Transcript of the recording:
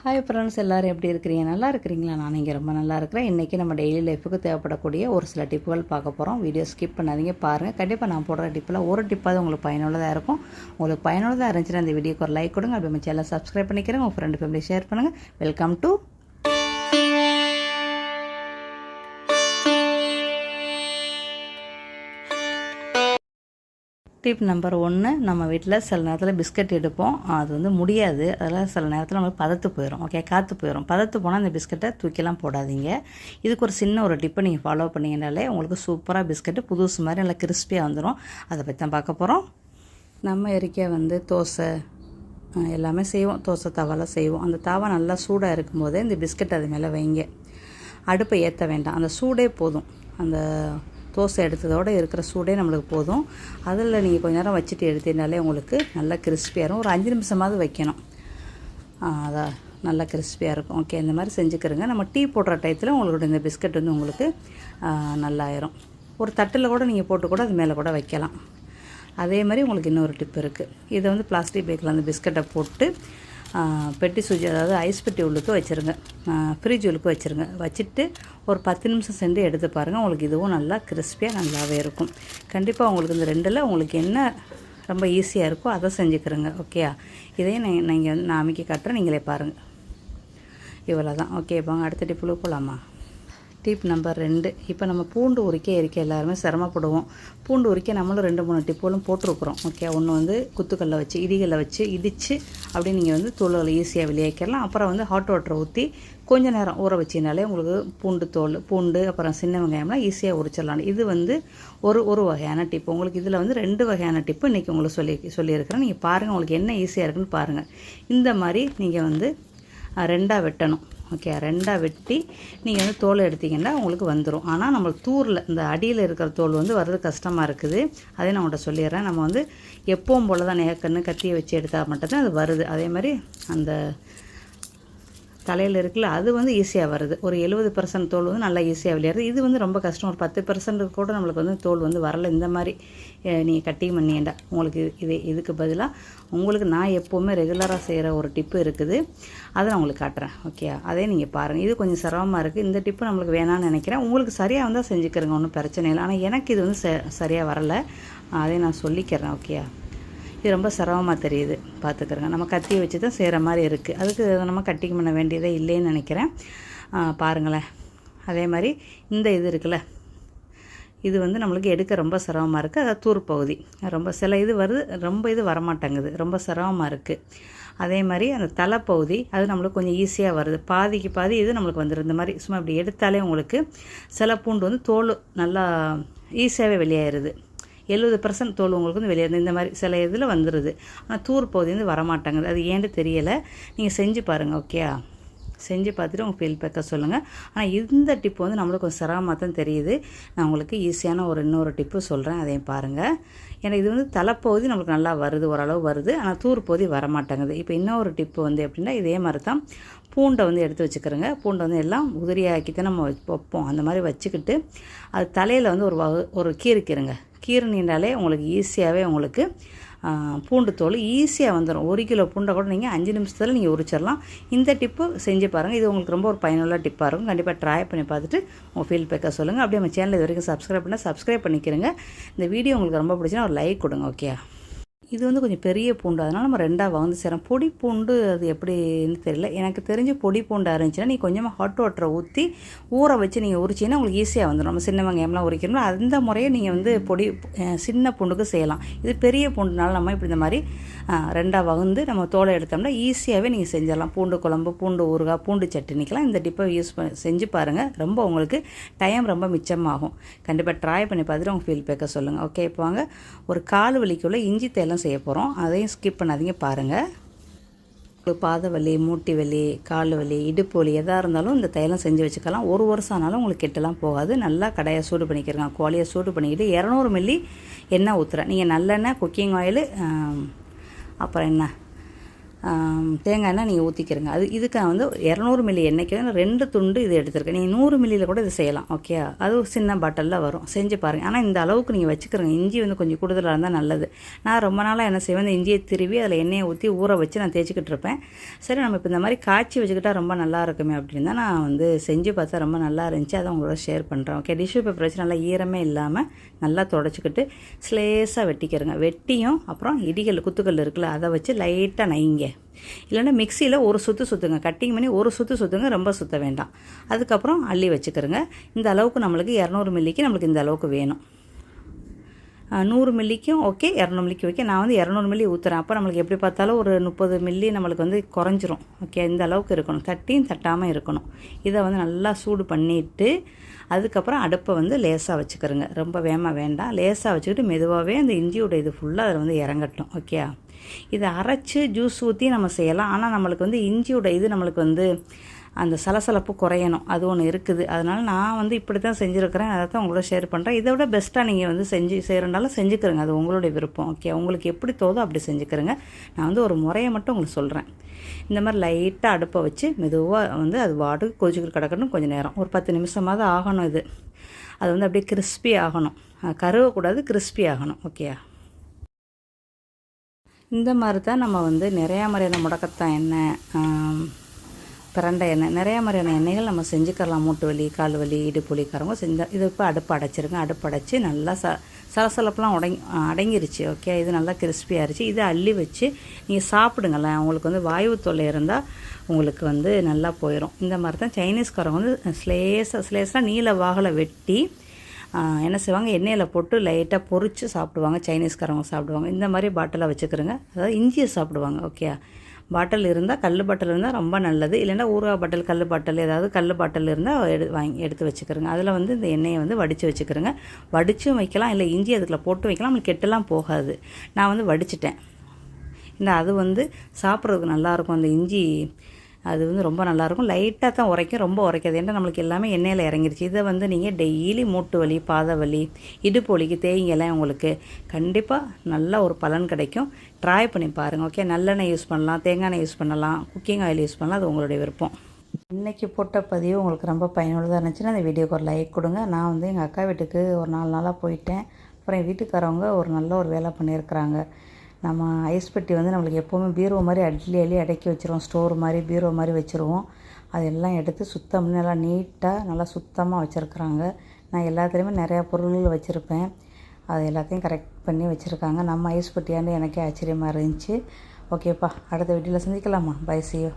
Hi friends எல்லோரும் எப்படி இருக்கிறீங்க? நல்லா இருக்கிறீங்களா? நான் இங்கே ரொம்ப நல்லா இருக்கிறேன். இன்றைக்கி நம்ம டெய்லி லைஃபுக்கு தேவைப்படக்கூடிய ஒரு சில டிப்புகள் பார்க்க போகிறோம் வீடியோ ஸ்கிப் பண்ணாதீங்க. பாருங்கள் கண்டிப்பாக நான் போடுற டிப்பில் ஒரு டிப்பாவது உங்களுக்கு பயனுள்ளதாக இருக்கும். உங்களுக்கு பயனுள்ளதாக இருந்துச்சுன்னா அந்த வீடியோக்கு ஒரு லைக் கொடுங்க. அப்படி நம்ம சேனல் சப்ஸ்கிரைப் பண்ணிக்கிறேன். உங்கள் ஃப்ரெண்டு ஃபேமிலி ஷேர் பண்ணுங்கள் வெல்கம் டு டிப் நம்பர் ஒன்று நம்ம வீட்டில் சில நேரத்தில் பிஸ்கட் எடுப்போம். அது வந்து முடியாது. அதெல்லாம் சில நேரத்தில் நம்மளுக்கு பதத்து போயிடும் ஓகே காற்று போயிடும் பதத்து போனால் அந்த பிஸ்கட்டை தூக்கிலாம் போடாதீங்க. இதுக்கு ஒரு சின்ன ஒரு டிப்பை நீங்கள் ஃபாலோ பண்ணிங்கனாலே உங்களுக்கு சூப்பராக பிஸ்கட்டு புதுசு மாதிரி நல்லா கிறிஸ்பியாக வந்துடும் அதை பற்றி தான் பார்க்க போகிறோம் நம்ம எரிக்க வந்து தோசை எல்லாமே செய்வோம். தோசை தவாலாம் செய்வோம். அந்த தாவா நல்லா சூடாக இருக்கும்போதே இந்த பிஸ்கட் அது மேலே வைங்க. அடுப்பை ஏற்ற வேண்டாம். அந்த சூடே போதும். அந்த தோசை எடுத்ததோட இருக்கிற சூடே நம்மளுக்கு போதும். அதில் நீங்கள் கொஞ்ச நேரம் வச்சுட்டு எடுத்தீங்கனாலே உங்களுக்கு நல்லா கிறிஸ்பியாக இருக்கும். ஒரு அஞ்சு நிமிஷமாவது வைக்கணும். அதான் நல்லா கிறிஸ்பியாக இருக்கும். ஓகே இந்த மாதிரி செஞ்சுக்கிறங்க. நம்ம டீ போடுற டயத்தில் உங்களுடைய இந்த பிஸ்கட் வந்து உங்களுக்கு நல்லாயிரும். ஒரு தட்டில் கூட நீங்கள் போட்டு கூட அது மேலே கூட வைக்கலாம். அதே மாதிரி உங்களுக்கு இன்னொரு டிப் இருக்குது இதை வந்து பிளாஸ்டிக் பேக்கில் அந்த பிஸ்கட்டை போட்டு பெட்டி சுஜி அதாவது ஐஸ் பெட்டி உள்ளுக்கு வச்சுருங்க. ஃப்ரிட்ஜ் உள்ளுக்கு வச்சுருங்க. வச்சுட்டு ஒரு பத்து நிமிஷம் சென்று எடுத்து பாருங்கள் உங்களுக்கு இதுவும் நல்லா கிறிஸ்பியாக நல்லாவே இருக்கும். கண்டிப்பாக உங்களுக்கு இந்த ரெண்டில் உங்களுக்கு என்ன ரொம்ப ஈஸியாக இருக்கோ அதை செஞ்சுக்கிறோங்க. ஓகேயா இதையும் நான் நீங்கள் வந்து நான் அமைக்க காட்டுறேன். நீங்களே பாருங்கள் இவ்வளோ தான் ஓகே இப்போ அடுத்த டிப்புளுக்கு போகலாமா டிப் நம்பர் ரெண்டு. இப்போ நம்ம பூண்டு உரிக்க எரிக்க எல்லாருமே சிரமப்படுவோம். பூண்டு உரிக்க நம்மளும் ரெண்டு மூணு டிப்போலும் போட்டிருக்குறோம். ஓகே ஒன்று வந்து குத்துக்கல்ல வச்சு இடிகளில் வச்சு இடித்து அப்படியே நீங்கள் வந்து தோல்களை ஈஸியாக வெளியேக்கலாம் அப்புறம் வந்து ஹாட் வாட்டரை ஊற்றி கொஞ்சம் நேரம் ஊற வச்சினாலே உங்களுக்கு பூண்டு தோல் பூண்டு அப்புறம் சின்ன வெங்காயம்லாம் ஈஸியாக உரிச்சிடலாம். இது வந்து ஒரு ஒரு வகையான டிப்பு உங்களுக்கு இதில் வந்து ரெண்டு வகையான டிப்பு இன்றைக்கி உங்களுக்கு சொல்லி சொல்லியிருக்கிறேன். நீங்கள் பாருங்கள் உங்களுக்கு என்ன ஈஸியாக இருக்குன்னு பாருங்கள் இந்த மாதிரி நீங்கள் வந்து ரெண்டாக வெட்டணும். ஓகே ரெண்டாக வெட்டி நீங்கள் வந்து தோலை எடுத்திங்கன்னா உங்களுக்கு வந்துடும் ஆனால் நம்மளுக்கு தூரில் இந்த அடியில் இருக்கிற தோல் வந்து வர்றது கஷ்டமாக இருக்குது. அதே நான் உங்கள்கிட்ட சொல்லிடுறேன். நம்ம வந்து எப்பவும் போல் தான் நேக்கன்னு கத்தியை வச்சு எடுத்தால் மட்டும்தான் அது வருது. அதே மாதிரி அந்த தலையில் இருக்குல்ல அது வந்து ஈஸியாக வருது. ஒரு எழுபது பர்சன்ட் தோல் வந்து நல்லா ஈஸியாக விளையாடுது. இது வந்து ரொம்ப கஷ்டம். ஒரு பத்து பர்சன்ட் கூட நம்மளுக்கு வந்து தோல் வந்து வரல. இந்த மாதிரி நீங்கள் கட்டிங் பண்ணியேண்டா. உங்களுக்கு இது- இது இதுக்கு பதிலாக உங்களுக்கு நான் எப்போவுமே ரெகுலராக செய்கிற ஒரு டிப்பு இருக்குது. அதை நான் உங்களுக்கு காட்டுறேன். ஓகே அதே நீங்கள் பாருங்கள் இது கொஞ்சம் சிரமமாக இருக்குது இந்த டிப்பு நம்மளுக்கு வேணாம்னு நினைக்கிறேன். உங்களுக்கு சரியாக வந்தால் செஞ்சுக்கிறேங்க. ஒன்றும் பிரச்சனை இல்லை. ஆனால் எனக்கு இது வந்து ச சரியாக வரலை. அதை நான் சொல்லிக்கிறேன். ஓகே இது ரொம்ப சிரமமாக தெரியுது. பார்த்துக்கிறேங்க. நம்ம கத்தியை வச்சு தான் செய்கிற மாதிரி இருக்குது அதுக்கு நம்ம கட்டிங் பண்ண வேண்டியதே இல்லைன்னு நினைக்கிறேன். பாருங்களேன். அதே மாதிரி இந்த இது இருக்குல்ல. இது வந்து நம்மளுக்கு எடுக்க ரொம்ப சிரமமாக இருக்குது அதாவது தூர் பகுதி. ரொம்ப சில இது வருது ரொம்ப இது வரமாட்டேங்குது. ரொம்ப சிரமமாக இருக்குது அதே மாதிரி அந்த தலைப்பகுதி அது நம்மளுக்கு கொஞ்சம் ஈஸியாக வருது. பாதிக்கு பாதி இது நம்மளுக்கு வந்துருந்த இந்த மாதிரி சும்மா இப்படி எடுத்தாலே உங்களுக்கு சில பூண்டு வந்து தோல் நல்லா ஈஸியாகவே வெளியாயிருது. எழுபது பர்சன்ட் தோல் உங்களுக்கு வந்து வெளியே இந்த மாதிரி சில இதில் வந்துடுது ஆனால் தூர் பகுதி வந்து வரமாட்டேங்குது அது ஏன்னு தெரியலை. நீங்கள் செஞ்சு பாருங்கள் ஓகேயா செஞ்சு பார்த்துட்டு உங்கள் ஃபீல்பேக்கை சொல்லுங்கள் ஆனால் இந்த டிப்பு வந்து நம்மளுக்கு கொஞ்சம் சிரமமாக தான் தெரியுது. நான் உங்களுக்கு ஈஸியான ஒரு இன்னொரு டிப்பு சொல்கிறேன் அதையும் பாருங்கள் ஏன்னா இது வந்து தலைப்பகுதி நம்மளுக்கு நல்லா வருது ஓரளவு வருது. ஆனால் தூர் பகுதி வரமாட்டேங்குது. இப்போ இன்னொரு டிப்பு வந்து எப்படின்னா இதே மாதிரி தான் பூண்டை வந்து எடுத்து வச்சுக்கிறோங்க. பூண்டை வந்து எல்லாம் உதிரியாக்கி தான் நம்ம வைப்போம். அந்த மாதிரி வச்சுக்கிட்டு அது தலையில் வந்து ஒரு வகு ஒரு கீறுக்கிறங்க. கீரணினாலே உங்களுக்கு ஈஸியாகவே உங்களுக்கு பூண்டு தோல் ஈஸியாக வந்துடும் ஒரு கிலோ பூண்டை கூட நீங்கள் அஞ்சு நிமிஷத்தில் நீங்கள் உரிச்சிடலாம். இந்த டிப்பு செஞ்சு பாருங்கள் இது உங்களுக்கு ரொம்ப ஒரு பயனுள்ள டிப்பாக இருக்கும். கண்டிப்பாக ட்ரை பண்ணி பார்த்துட்டு உங்கள் ஃபீல்பேக்கை சொல்லுங்கள் அப்படியே நம்ம சேனல் இது வரைக்கும் சப்ஸ்கிரைப் பண்ணால் சப்ஸ்கிரைப் பண்ணிக்கிறேங்க. இந்த வீடியோ உங்களுக்கு ரொம்ப பிடிச்சினா ஒரு லைக் கொடுங்க ஓகே இது வந்து கொஞ்சம் பெரிய பூண்டு. அதனால் நம்ம ரெண்டாக வகுந்து செய்கிறோம் பொடி பூண்டு அது எப்படின்னு தெரியல. எனக்கு தெரிஞ்சு பொடி பூண்டாக இருந்துச்சுன்னா நீங்கள் கொஞ்சமாக ஹாட் வாட்டரை ஊற்றி ஊற வச்சு நீங்கள் உரிச்சிங்கன்னா உங்களுக்கு ஈஸியாக வந்துடும் நம்ம சின்ன வெங்காயம்லாம் உரிக்கணும் அந்த முறையை நீங்கள் வந்து பொடி சின்ன பூண்டுக்கு செய்யலாம். இது பெரிய பூண்டுனால நம்ம இப்படி இந்த மாதிரி ரெண்டாக வகுந்து நம்ம தோலை எடுத்தோம்னா ஈஸியாகவே நீங்கள் செஞ்சிடலாம். பூண்டு குழம்பு பூண்டு ஊறுகாய் பூண்டு சட்னிக்கெலாம் இந்த டிப்பை யூஸ் பண்ணி செஞ்சு பாருங்கள் ரொம்ப உங்களுக்கு டைம் ரொம்ப மிச்சமாகும். கண்டிப்பாக ட்ரை பண்ணி பார்த்துட்டு உங்கள் ஃபீல்பேக்கை சொல்லுங்கள் ஓகே இப்போ வாங்க. ஒரு கால் வலிக்குள்ளே இஞ்சி தேலம் செய்ய போகிறோம் அதையும் ஸ்கிப் பண்ணாதீங்க பாருங்கள் பாத வலி மூட்டி வலி கால் வலி இடுப்பு வலி எதாக இருந்தாலும் இந்த தைலம் செஞ்சு வச்சுக்கலாம். ஒரு வருஷம் ஆனாலும் உங்களுக்கு கெட்டலாம் போகாது. நல்லா கடையை சூடு பண்ணிக்கிறங்க. கோழியை சூடு பண்ணிக்கிட்டு இரநூறு மில்லி எண்ணெய் ஊற்றுறேன் நீங்கள் நல்லெண்ணெய் குக்கிங் ஆயில் அப்புறம் என்ன? தேங்காய் எண்ணெய் நீங்கள் ஊற்றிக்கிறங்க அது இதுக்கு நான் வந்து இரநூறு மில்லி எண்ணெய்க்கு ரெண்டு துண்டு இது எடுத்துருக்கேன். நீங்கள் நூறு மில்லியில் கூட இது செய்யலாம் ஓகே அது சின்ன பாட்டிலில் வரும். செஞ்சு பாருங்கள் ஆனால் இந்த அளவுக்கு நீங்கள் வச்சுக்கிறங்க. இஞ்சி வந்து கொஞ்சம் கூடுதலாக இருந்தால் நல்லது. நான் ரொம்ப நாளாக என்ன செய்வேன் இந்த இஞ்சியை திருவி அதில் எண்ணெயை ஊற்றி ஊற வச்சு நான் தேய்ச்சிக்கிட்டு இருப்பேன். சரி நம்ம இப்போ இந்த மாதிரி காய்ச்சி வச்சுக்கிட்டா ரொம்ப நல்லா இருக்குமே அப்படின்னு தான் நான் வந்து செஞ்சு பார்த்தா ரொம்ப நல்லா இருந்துச்சு. அதை உங்களோட ஷேர் பண்ணுறேன் ஓகே டிஷ்யூ பேப்பர் வச்சு நல்லா ஈரமே இல்லாமல் நல்லா தொடச்சிக்கிட்டு ஸ்லேஸாக வெட்டிக்கிறேங்க. வெட்டியும் அப்புறம் இடிகள் குத்துக்கல் இருக்குல்ல அதை வச்சு லைட்டாக நைங்க. இல்லைன்னா மிக்சியில் ஒரு சுற்று சுற்றுங்க கட்டிங் பண்ணி ஒரு சுற்று சுற்றுங்க ரொம்ப சுற்ற வேண்டாம். அதுக்கப்புறம் அள்ளி வச்சுக்கிறோங்க. இந்த அளவுக்கு நம்மளுக்கு இரநூறு மில்லிக்கு நம்மளுக்கு இந்த அளவுக்கு வேணும். நூறு மில்லிக்கும் ஓகே இரநூறு மில்லிக்கு ஓகே நான் வந்து இரநூறு மில்லி ஊற்றுறேன் அப்போ நம்மளுக்கு எப்படி பார்த்தாலும் ஒரு முப்பது மில்லி நம்மளுக்கு வந்து குறைஞ்சிரும். ஓகே இந்த அளவுக்கு இருக்கணும். தட்டியும் தட்டாமல் இருக்கணும். இதை வந்து நல்லா சூடு பண்ணிவிட்டு அதுக்கப்புறம் அடுப்பை வந்து லேசாக வச்சுக்கிறோங்க. ரொம்ப வேகமாக வேண்டாம். லேசாக வச்சுக்கிட்டு மெதுவாகவே அந்த இஞ்சியோட இது ஃபுல்லாக அதில் வந்து இறங்கட்டும். ஓகே இதை அரைச்சி ஜூஸ் ஊற்றி நம்ம செய்யலாம். ஆனால் நம்மளுக்கு வந்து இஞ்சியோட இது நம்மளுக்கு வந்து அந்த சலசலப்பு குறையணும். அது ஒன்று இருக்குது. அதனால் நான் வந்து இப்படி தான் செஞ்சுருக்கிறேன். அதை தான் உங்களோட ஷேர் பண்ணுறேன் இதை விட பெஸ்ட்டாக நீங்கள் வந்து செஞ்சு செய்கிறனால செஞ்சுக்கிறங்க. அது உங்களுடைய விருப்பம். ஓகே உங்களுக்கு எப்படி தோதோ அப்படி செஞ்சுக்கிறங்க. நான் வந்து ஒரு முறையை மட்டும் உங்களுக்கு சொல்கிறேன் இந்த மாதிரி லைட்டாக அடுப்பை வச்சு மெதுவாக வந்து அது வாடு கொதிச்சுக்கிட்டு கிடக்கணும் கொஞ்சம் நேரம். ஒரு பத்து நிமிஷமாவது ஆகணும் இது. அது வந்து அப்படியே கிறிஸ்பி ஆகணும். கருவக்கூடாது கிறிஸ்பி ஆகணும். ஓகேயா இந்த மாதிரி தான் நம்ம வந்து நிறையா மாதிரியான முடக்கத்தான் எண்ணெய் பிரண்டை எண்ணெய் நிறையா மாதிரியான எண்ணெய்கள் நம்ம செஞ்சுக்கலாம். மூட்டு வலி கால் வலி இடுப்பு வலிக்காரங்க செஞ்ச இது இப்போ அடுப்பு அடைச்சிருங்க. அடுப்பு அடைச்சி நல்லா ச சலசலப்பெலாம் உடங்கி அடங்கிருச்சு ஓகே இது நல்லா கிறிஸ்பியாக இருந்துச்சு இதை அள்ளி வச்சு நீங்கள் சாப்பிடுங்களேன். உங்களுக்கு வந்து வாயு தொல்லை இருந்தால் உங்களுக்கு வந்து நல்லா போயிடும் இந்த மாதிரி தான் சைனீஸ்காரங்க வந்து ஸ்லேஸாக ஸ்லேஸாக நீல வாகலை வெட்டி என்ன செய்வாங்க? எண்ணெயில் போட்டு லைட்டாக பொரித்து சாப்பிடுவாங்க. சைனீஸ்காரவங்க சாப்பிடுவாங்க. இந்த மாதிரி பாட்டிலாக வச்சுக்கிறோங்க. அதாவது இஞ்சியை சாப்பிடுவாங்க ஓகே பாட்டில் இருந்தால் கல் பாட்டில் இருந்தால் ரொம்ப நல்லது. இல்லைன்னா ஊறுகாய் பாட்டில் கல் பாட்டில் ஏதாவது கல் பாட்டில் இருந்தால் எடு வாங்கி எடுத்து வச்சுக்கிறோங்க. அதில் வந்து இந்த எண்ணெயை வந்து வடித்து வச்சுக்கிறோங்க. வடிச்சும் வைக்கலாம். இல்லை இஞ்சி அதுக்குள்ள போட்டு வைக்கலாம். நம்மளுக்கு கெட்டெல்லாம் போகாது. நான் வந்து வடிச்சிட்டேன். இந்த அது வந்து சாப்பிட்றதுக்கு நல்லாயிருக்கும் அந்த இஞ்சி அது வந்து ரொம்ப நல்லாயிருக்கும். லைட்டாக தான் உரைக்கும் ரொம்ப உரைக்காது. ஏன்னா நம்மளுக்கு எல்லாமே எண்ணெயில் இறங்கிருச்சு. இதை வந்து நீங்கள் டெய்லி மூட்டு வலி பாத வலி இடுப்பு வலிக்கு தேய்ங்கெல்லாம் உங்களுக்கு கண்டிப்பாக நல்ல ஒரு பலன் கிடைக்கும். ட்ரை பண்ணி பாருங்கள் ஓகே நல்லெண்ணெய் யூஸ் பண்ணலாம் தேங்காய் எண்ணெய் யூஸ் பண்ணலாம் குக்கிங் ஆயில் யூஸ் பண்ணலாம். அது உங்களுடைய விருப்பம். இன்றைக்கி போட்ட பதிவு உங்களுக்கு ரொம்ப பயனுள்ளதாக இருந்துச்சுன்னா அந்த வீடியோக்கு ஒரு லைக் கொடுங்க. நான் வந்து எங்கள் அக்கா வீட்டுக்கு ஒரு நாலு நாளாக போயிட்டேன். அப்புறம் என் வீட்டுக்காரவங்க ஒரு நல்ல ஒரு வேலை பண்ணியிருக்கிறாங்க. நம்ம ஐஸ் பெட்டி வந்து நம்மளுக்கு எப்போவுமே பீரோ மாதிரி அள்ளி அள்ளி அடக்கி வச்சுருவோம். ஸ்டோர் மாதிரி பீரோ மாதிரி வச்சுருவோம். அதெல்லாம் எடுத்து சுத்தம் பண்ணி நல்லா நீட்டாக நல்லா சுத்தமாக வச்சுருக்குறாங்க. நான் எல்லாத்துலேயுமே நிறையா பொருள்கள் வச்சுருப்பேன். அது எல்லாத்தையும் கரெக்ட் பண்ணி வச்சுருக்காங்க. நம்ம ஐஸ் பெட்டியான்னு எனக்கே ஆச்சரியமாக இருந்துச்சு. ஓகேப்பா அடுத்த வீடியோவில் சந்திக்கலாமா? பை சியோ